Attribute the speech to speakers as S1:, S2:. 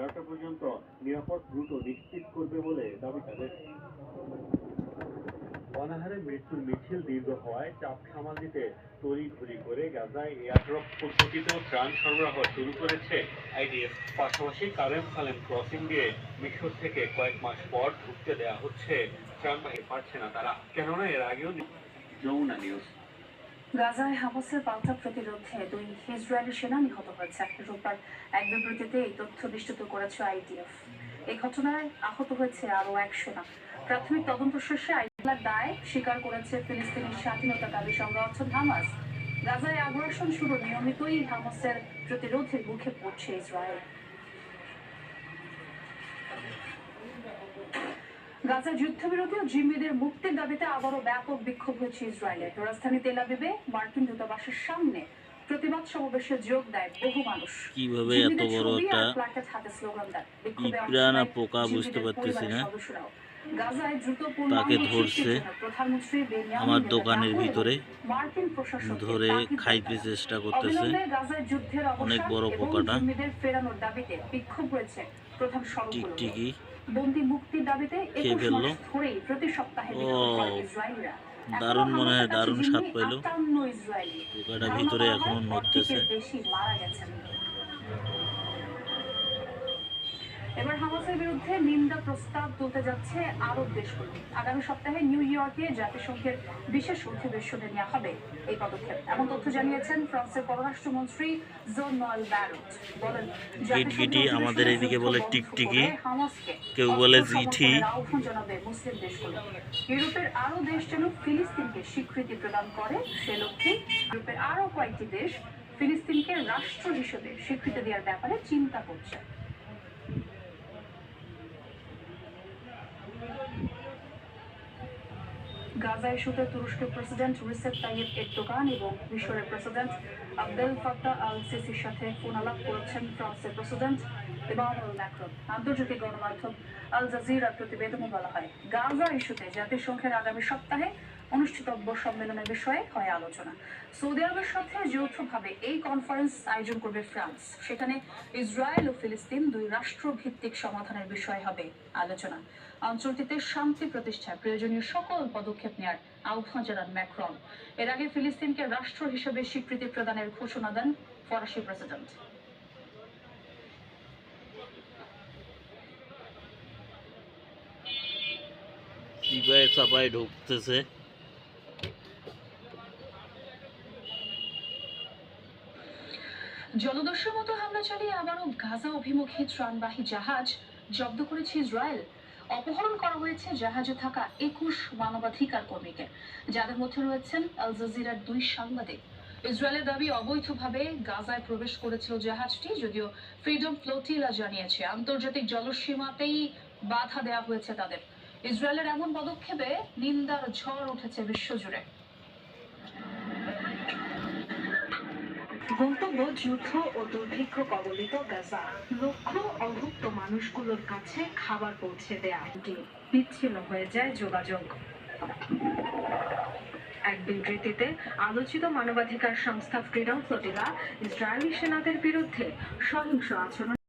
S1: এগারোটা পর্যন্ত নিরাপদ রুটও নিশ্চিত করবে বলে দাবি তাদের। অনাহারে মৃত্যুর মিছিল দীর্ঘ হওয়ায় চাপ সামাল দিতে তড়িঘড়ি করে গাজায় এয়ারড্রপ পদ্ধতিতেও ত্রাণ সরবরাহ শুরু করেছে আইডিএফ। পাশাপাশি কারেম সালেম ক্রসিং দিয়ে মিশর থেকে কয়েক মাস পর ঢুকতে দেয়া হচ্ছে। ত্রাণবাহী পারছে না তারা। কেননা এর আগেও যমুনা নিউজ।
S2: গাজায় হামাসের পাল্টা প্রতিরোধে দুই ইসরায়েলি সেনা নিহত হয়েছে। রোববার এক বিবৃতিতে এই তথ্য নিশ্চিত করেছে আইডিএফ এই ঘটনায় আহত হয়েছে আরও এক সেনা। প্রাথমিক তদন্ত শেষে আইডিএফ দায় স্বীকার করেছে ফিলিস্তিনি স্বাধীনতা দাবি সংগঠন হামাস। গাজায় আগ্রাসন শুরু নিয়মিতই হামাসের প্রতিরোধের মুখে পড়ছে ইসরায়েল। গাজা যুদ্ধবিরতি ও জিম্মিদের মুক্তির দাবিতে আবারও ব্যাপক বিক্ষোভ হয়েছে ইসরায়েলের রাজধানী তেল আবিবে মার্কিন দূতাবাসের সামনে প্রতিবাদ সমাবেশে যোগ দেয় বহু মানুষ।
S3: কীভাবে এত বড় একটা
S2: আর প্ল্যাকার্ড হাতে স্লোগান দেন। বিক্ষোভে অংশ
S3: পিঁপড়া না পোকা বুঝতে পারতেছি না।
S2: গাজায়
S3: তাকে ধরছে আমার দোকানের ভিতরে ধরে খাইতে চেষ্টা করতেছে। অনেক বড় পোকাটা।
S2: ফেরানোর দাবিতে বিক্ষোভ রয়েছে প্রধান সড়কগুলোতে।
S3: টিকটিকি
S2: বন্দি মুক্তির দাবিতে একুশ মাস ধরেই প্রতি সপ্তাহে ইসরায়েলিরা।
S3: দারুণ মনে হয়, দারুণ স্বাদ পাইলো।
S2: 58 ইসরায়েলি।
S3: পোকাটা ভিতরে এখন
S2: এখনও
S3: নড়তেছে
S2: বেশি মারা গেছেন এবার হামাসের বিরুদ্ধে নিন্দা প্রস্তাব তুলতে যাচ্ছে আরব দেশগুলো। আগামী সপ্তাহে নিউ ইয়র্কে জাতিসংঘের বিশেষ অধিবেশনে নেওয়া হবে এই পদক্ষেপ। এমন তথ্য জানিয়েছেন ফ্রান্সের পররাষ্ট্রমন্ত্রী জন নয়েল ব্যারট। বলেন
S3: গিটগিটি, আমাদের এদিকে বলে টিকটিকি, কেউ বলে জিঠি।
S2: আহ্বান জানাবে মুসলিম দেশগুলো। ইউরোপের আরও দেশ যেন ফিলিস্তিনকে স্বীকৃতি প্রদান করে সে লক্ষ্যে ইউরোপের আরও কয়েকটি দেশ ফিলিস্তিনকে রাষ্ট্র হিসেবে স্বীকৃতি দেওয়ার ব্যাপারে চিন্তা করছে। গাজা ইস্যুতে তুরস্কের প্রেসিডেন্ট রিসেপ তাইয়েব এরদোগান এবং মিশরের প্রেসিডেন্ট আব্দেল ফাত্তা আল সিসির সাথে ফোন আলাপ করেছেন ফ্রান্সের প্রেসিডেন্ট ইমানুয়েল ম্যাক্রন, আন্তর্জাতিক গণমাধ্যম আল জাজিরা প্রতিবেদনে বলা হয়। গাজা ইস্যুতে জাতিসংঘের আগামী সপ্তাহে অনুষ্ঠিতব্য সম্মেলনের বিষয়ে হয় আলোচনা। সৌদি আরবের সাথে যৌথভাবে এই কনফারেন্স আয়োজন করবে ফ্রান্স। সেখানে ইসরায়েল ও ফিলিস্তিন দুই রাষ্ট্র ভিত্তিক সমাধানের বিষয়ে হবে আলোচনা। অঞ্চলটিতে শান্তি প্রতিষ্ঠায় প্রয়োজনীয় সকল পদক্ষেপ নেওয়ার আহ্বান জানান ম্যাক্রন। এর আগে ফিলিস্তিনকে রাষ্ট্র হিসেবে স্বীকৃতি প্রদানের ঘোষণা দেন ফরাসি প্রেসিডেন্ট।
S3: চিপায় চাপায় ঢুকতেছে।
S2: জলদস্যুর মতো হামলা চালিয়ে আবারও গাজা অভিমুখী ত্রাণবাহী জাহাজ জব্দ করেছে ইসরায়েল। অপহরণ করা হয়েছে জাহাজে থাকা একুশ মানবাধিকার কর্মীকে, যাদের মধ্যে রয়েছেন আল জাজিরার দুই সাংবাদিক। ইসরায়েলের দাবি অবৈধভাবে গাজায় প্রবেশ করেছিল জাহাজটি, যদিও ফ্রিডম ফ্লোটিলা জানিয়েছে, আন্তর্জাতিক জলসীমাতেই বাধা দেওয়া হয়েছে তাদের। ইসরায়েলের এমন পদক্ষেপে নিন্দার ঝড় উঠেছে বিশ্বজুড়ে। গন্তব্য যুদ্ধ ও দুর্ভিক্ষ কবলিত গাজা লক্ষ্য অভুক্ত মানুষগুলোর কাছে খাবার পৌঁছে দেয়া বিচ্ছিন্ন হয়ে যায় যোগাযোগ। এক বিবৃতিতে আলোচিত মানবাধিকার সংস্থা ফ্রিডম ফ্লোটিলা ইসরায়েলি সেনাদের বিরুদ্ধে সহিংস আচরণ